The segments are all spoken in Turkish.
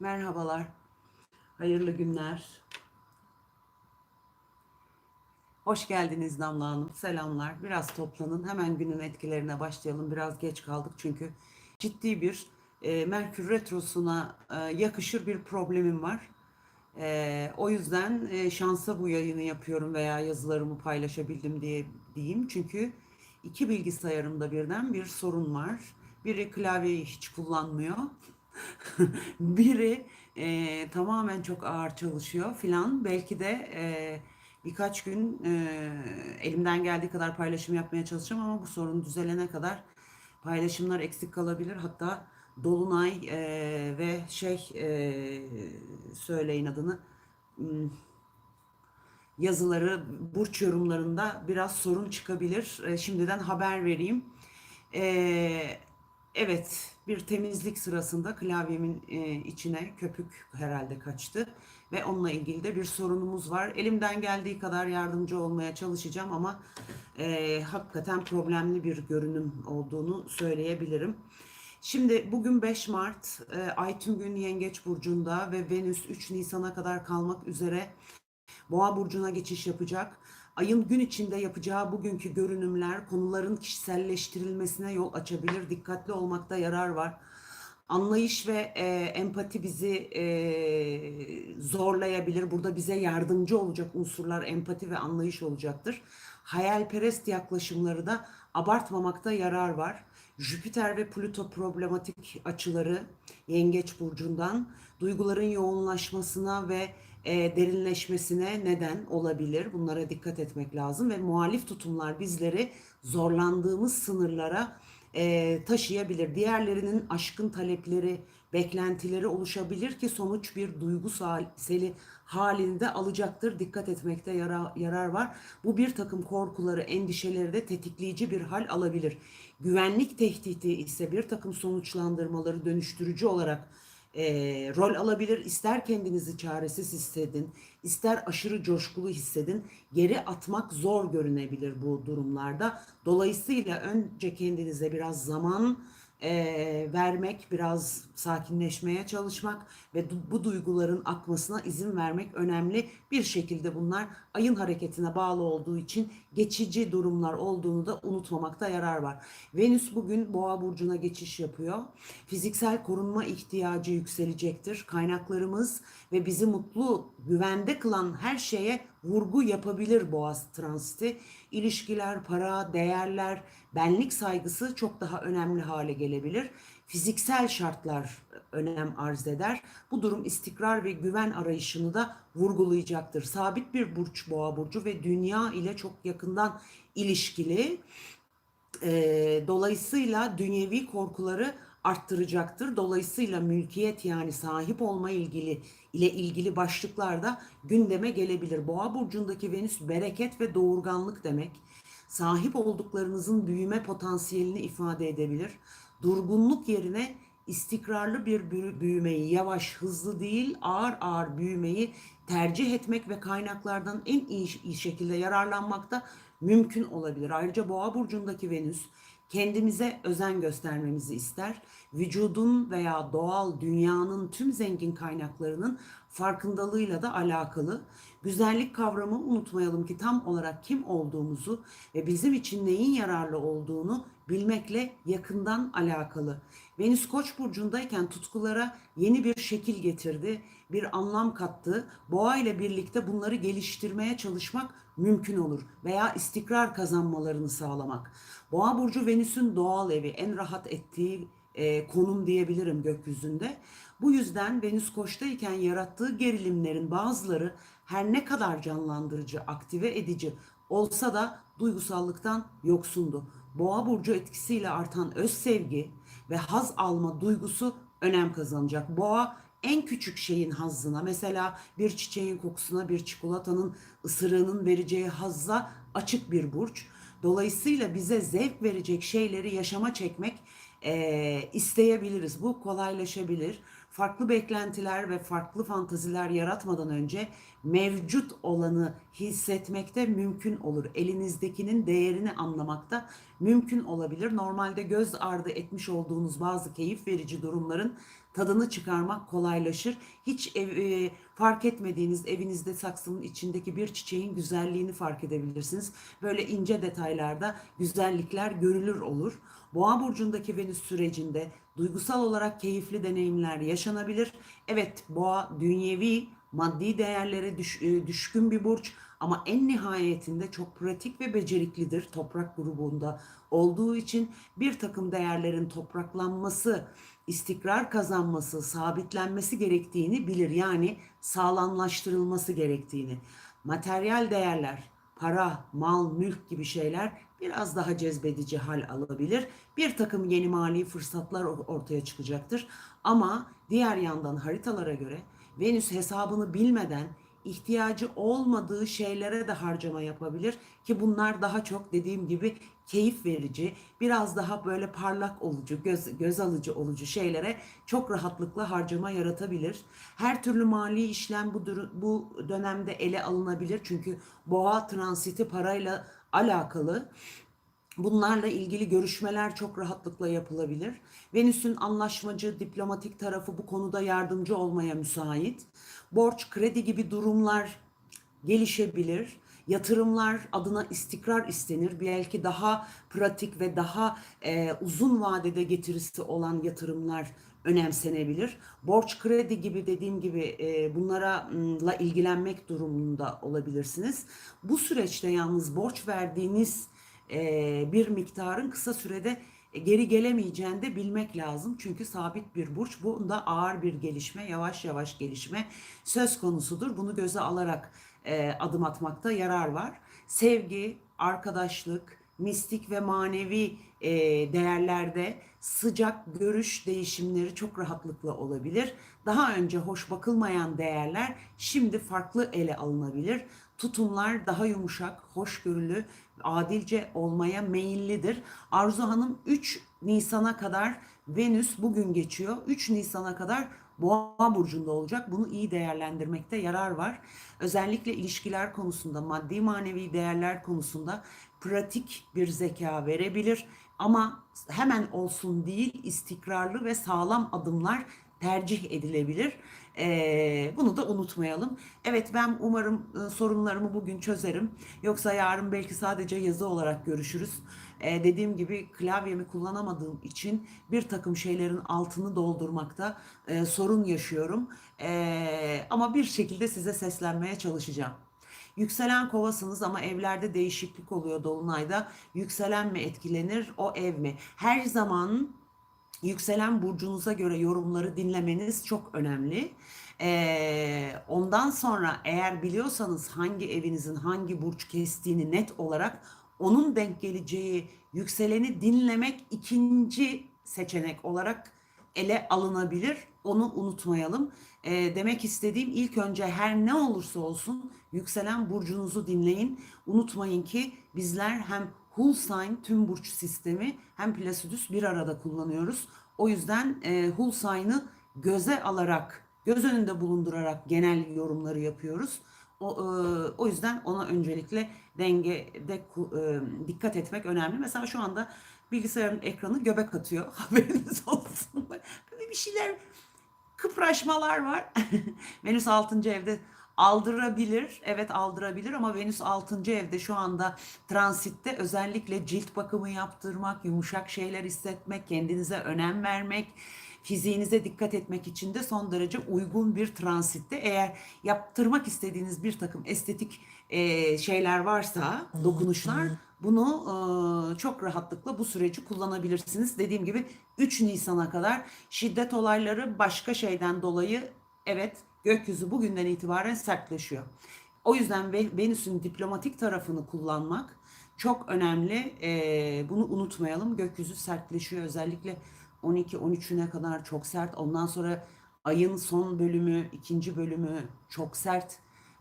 Merhabalar. Hayırlı günler. Hoş geldiniz Damla Hanım. Selamlar. Biraz toplanın. Hemen günün etkilerine başlayalım. Biraz geç kaldık çünkü ciddi bir e, Merkür Retrosu'na e, yakışır bir problemim var. E, o yüzden e, şansa bu yayını yapıyorum veya yazılarımı paylaşabildim diye diyeyim. Çünkü iki bilgisayarımda birden bir sorun var. Biri klavyeyi hiç kullanmıyor. Biri e, tamamen çok ağır çalışıyor filan. Belki de e, birkaç gün e, elimden geldiği kadar paylaşım yapmaya çalışacağım ama bu sorun düzelene kadar paylaşımlar eksik kalabilir. Hatta Dolunay e, ve şey e, söyleyin adını hmm, yazıları, burç yorumlarında biraz sorun çıkabilir. E, şimdiden haber vereyim. E, evet, bir temizlik sırasında klavyemin e, içine köpük herhalde kaçtı ve onunla ilgili de bir sorunumuz var. Elimden geldiği kadar yardımcı olmaya çalışacağım ama e, hakikaten problemli bir görünüm olduğunu söyleyebilirim. Şimdi bugün 5 Mart, e, Ay tüm gün Yengeç Burcu'nda ve Venüs 3 Nisan'a kadar kalmak üzere Boğa burcuna geçiş yapacak. Ayın gün içinde yapacağı bugünkü görünümler konuların kişiselleştirilmesine yol açabilir. Dikkatli olmakta yarar var. Anlayış ve e, empati bizi e, zorlayabilir. Burada bize yardımcı olacak unsurlar empati ve anlayış olacaktır. Hayalperest yaklaşımları da abartmamakta yarar var. Jüpiter ve Plüto problematik açıları Yengeç burcundan duyguların yoğunlaşmasına ve e, derinleşmesine neden olabilir. Bunlara dikkat etmek lazım ve muhalif tutumlar bizleri zorlandığımız sınırlara e, taşıyabilir. Diğerlerinin aşkın talepleri, beklentileri oluşabilir ki sonuç bir duygu seli halinde alacaktır. Dikkat etmekte yara, yarar var. Bu bir takım korkuları, endişeleri de tetikleyici bir hal alabilir. Güvenlik tehdidi ise bir takım sonuçlandırmaları dönüştürücü olarak e, rol alabilir. İster kendinizi çaresiz hissedin, ister aşırı coşkulu hissedin. Geri atmak zor görünebilir bu durumlarda. Dolayısıyla önce kendinize biraz zaman e, vermek, biraz sakinleşmeye çalışmak ve du- bu duyguların akmasına izin vermek önemli. Bir şekilde bunlar ayın hareketine bağlı olduğu için geçici durumlar olduğunu da unutmamakta yarar var. Venüs bugün Boğa burcuna geçiş yapıyor. Fiziksel korunma ihtiyacı yükselecektir. Kaynaklarımız ve bizi mutlu, güvende kılan her şeye vurgu yapabilir Boğa transiti. İlişkiler, para, değerler, benlik saygısı çok daha önemli hale gelebilir. Fiziksel şartlar önem arz eder. Bu durum istikrar ve güven arayışını da vurgulayacaktır. Sabit bir burç boğa burcu ve dünya ile çok yakından ilişkili. Ee, dolayısıyla dünyevi korkuları arttıracaktır. Dolayısıyla mülkiyet yani sahip olma ilgili ile ilgili başlıklarda gündeme gelebilir. Boğa burcundaki Venüs bereket ve doğurganlık demek. Sahip olduklarınızın büyüme potansiyelini ifade edebilir. Durgunluk yerine istikrarlı bir büyümeyi, yavaş, hızlı değil, ağır ağır büyümeyi tercih etmek ve kaynaklardan en iyi şekilde yararlanmakta mümkün olabilir. Ayrıca Boğa burcundaki Venüs kendimize özen göstermemizi ister. Vücudun veya doğal dünyanın tüm zengin kaynaklarının farkındalığıyla da alakalı. Güzellik kavramı unutmayalım ki tam olarak kim olduğumuzu ve bizim için neyin yararlı olduğunu bilmekle yakından alakalı. Venüs Koç burcundayken tutkulara yeni bir şekil getirdi, bir anlam kattı. Boğa ile birlikte bunları geliştirmeye çalışmak mümkün olur veya istikrar kazanmalarını sağlamak. Boğa burcu Venüs'ün doğal evi, en rahat ettiği e, konum diyebilirim gökyüzünde. Bu yüzden Venüs Koç'tayken yarattığı gerilimlerin bazıları her ne kadar canlandırıcı, aktive edici olsa da duygusallıktan yoksundu. Boğa burcu etkisiyle artan öz sevgi ve haz alma duygusu önem kazanacak. Boğa en küçük şeyin hazzına mesela bir çiçeğin kokusuna bir çikolatanın ısırığının vereceği hazza açık bir burç. Dolayısıyla bize zevk verecek şeyleri yaşama çekmek e, isteyebiliriz. Bu kolaylaşabilir. farklı beklentiler ve farklı fantaziler yaratmadan önce mevcut olanı hissetmekte mümkün olur. Elinizdekinin değerini anlamakta mümkün olabilir. Normalde göz ardı etmiş olduğunuz bazı keyif verici durumların tadını çıkarmak kolaylaşır. Hiç ev, e, fark etmediğiniz evinizde saksının içindeki bir çiçeğin güzelliğini fark edebilirsiniz. Böyle ince detaylarda güzellikler görülür olur. Boğa burcundaki Venüs sürecinde duygusal olarak keyifli deneyimler yaşanabilir. Evet, boğa dünyevi, maddi değerlere düş, e, düşkün bir burç ama en nihayetinde çok pratik ve beceriklidir toprak grubunda olduğu için bir takım değerlerin topraklanması, istikrar kazanması, sabitlenmesi gerektiğini bilir. Yani sağlamlaştırılması gerektiğini. Materyal değerler, para, mal, mülk gibi şeyler biraz daha cezbedici hal alabilir. Bir takım yeni mali fırsatlar ortaya çıkacaktır. Ama diğer yandan haritalara göre Venüs hesabını bilmeden ihtiyacı olmadığı şeylere de harcama yapabilir ki bunlar daha çok dediğim gibi keyif verici, biraz daha böyle parlak olucu, göz, göz alıcı olucu şeylere çok rahatlıkla harcama yaratabilir. Her türlü mali işlem bu, bu dönemde ele alınabilir çünkü boğa transiti parayla alakalı. Bunlarla ilgili görüşmeler çok rahatlıkla yapılabilir. Venüs'ün anlaşmacı, diplomatik tarafı bu konuda yardımcı olmaya müsait. Borç, kredi gibi durumlar gelişebilir. Yatırımlar adına istikrar istenir. Belki daha pratik ve daha e, uzun vadede getirisi olan yatırımlar önemsenebilir. Borç, kredi gibi dediğim gibi e, bunlara la ilgilenmek durumunda olabilirsiniz. Bu süreçte yalnız borç verdiğiniz e, bir miktarın kısa sürede geri gelemeyeceğini de bilmek lazım. Çünkü sabit bir burç. Bunda ağır bir gelişme, yavaş yavaş gelişme söz konusudur. Bunu göze alarak e, adım atmakta yarar var. Sevgi, arkadaşlık, mistik ve manevi e, değerlerde sıcak görüş değişimleri çok rahatlıkla olabilir. Daha önce hoş bakılmayan değerler şimdi farklı ele alınabilir. Tutumlar daha yumuşak, hoşgörülü, adilce olmaya meyillidir. Arzu Hanım 3 Nisan'a kadar Venüs bugün geçiyor. 3 Nisan'a kadar Boğa burcunda olacak. Bunu iyi değerlendirmekte yarar var. Özellikle ilişkiler konusunda, maddi manevi değerler konusunda pratik bir zeka verebilir. Ama hemen olsun değil, istikrarlı ve sağlam adımlar tercih edilebilir. Ee, bunu da unutmayalım. Evet ben umarım e, sorunlarımı bugün çözerim. Yoksa yarın belki sadece yazı olarak görüşürüz. Ee, dediğim gibi klavyemi kullanamadığım için bir takım şeylerin altını doldurmakta e, sorun yaşıyorum. E, ama bir şekilde size seslenmeye çalışacağım. Yükselen kovasınız ama evlerde değişiklik oluyor dolunayda. Yükselen mi etkilenir, o ev mi? Her zaman yükselen burcunuza göre yorumları dinlemeniz çok önemli. Ee, ondan sonra eğer biliyorsanız hangi evinizin hangi burç kestiğini net olarak onun denk geleceği yükseleni dinlemek ikinci seçenek olarak ele alınabilir. Onu unutmayalım. E, demek istediğim ilk önce her ne olursa olsun yükselen burcunuzu dinleyin. Unutmayın ki bizler hem Hulsign tüm burç sistemi hem Placidus bir arada kullanıyoruz. O yüzden e, Hulsign'ı göze alarak, göz önünde bulundurarak genel yorumları yapıyoruz. O, e, o yüzden ona öncelikle dengede e, dikkat etmek önemli. Mesela şu anda bilgisayarın ekranı göbek atıyor. Haberiniz olsun. Böyle bir şeyler kıpraşmalar var. Venüs 6. evde aldırabilir. Evet aldırabilir ama Venüs 6. evde şu anda transitte özellikle cilt bakımı yaptırmak, yumuşak şeyler hissetmek, kendinize önem vermek, fiziğinize dikkat etmek için de son derece uygun bir transitte. Eğer yaptırmak istediğiniz bir takım estetik e, şeyler varsa, dokunuşlar bunu e, çok rahatlıkla bu süreci kullanabilirsiniz. Dediğim gibi 3 Nisan'a kadar şiddet olayları başka şeyden dolayı evet gökyüzü bugünden itibaren sertleşiyor. O yüzden Venüs'ün diplomatik tarafını kullanmak çok önemli. E, bunu unutmayalım. Gökyüzü sertleşiyor özellikle 12-13'üne kadar çok sert. Ondan sonra ayın son bölümü, ikinci bölümü çok sert.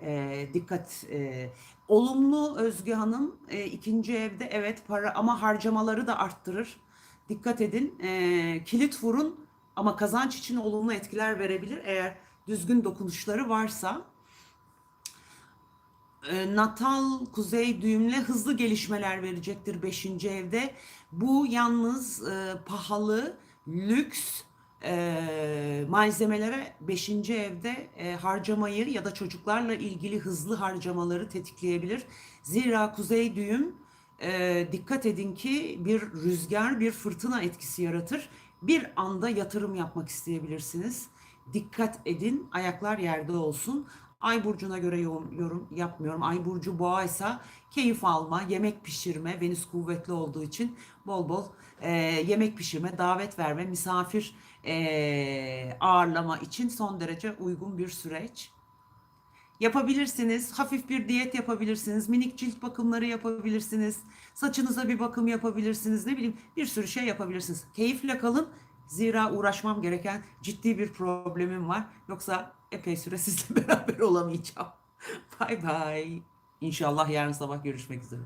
E, dikkat. E, olumlu Özge Hanım e, ikinci evde evet para ama harcamaları da arttırır. Dikkat edin. E, kilit vurun Ama kazanç için olumlu etkiler verebilir eğer düzgün dokunuşları varsa. E, natal kuzey düğümle hızlı gelişmeler verecektir 5. evde. Bu yalnız e, pahalı, lüks e, malzemelere 5. evde e, harcamayı ya da çocuklarla ilgili hızlı harcamaları tetikleyebilir. Zira kuzey düğüm e, dikkat edin ki bir rüzgar, bir fırtına etkisi yaratır. Bir anda yatırım yapmak isteyebilirsiniz. Dikkat edin, ayaklar yerde olsun. Ay burcuna göre yorum, yorum yapmıyorum. Ay burcu boğaysa keyif alma, yemek pişirme, Venüs kuvvetli olduğu için bol bol e, yemek pişirme, davet verme, misafir e, ağırlama için son derece uygun bir süreç. Yapabilirsiniz. Hafif bir diyet yapabilirsiniz. Minik cilt bakımları yapabilirsiniz. Saçınıza bir bakım yapabilirsiniz. Ne bileyim bir sürü şey yapabilirsiniz. Keyifle kalın. Zira uğraşmam gereken ciddi bir problemim var. Yoksa epey süre sizle beraber olamayacağım. Bay bay. İnşallah yarın sabah görüşmek üzere.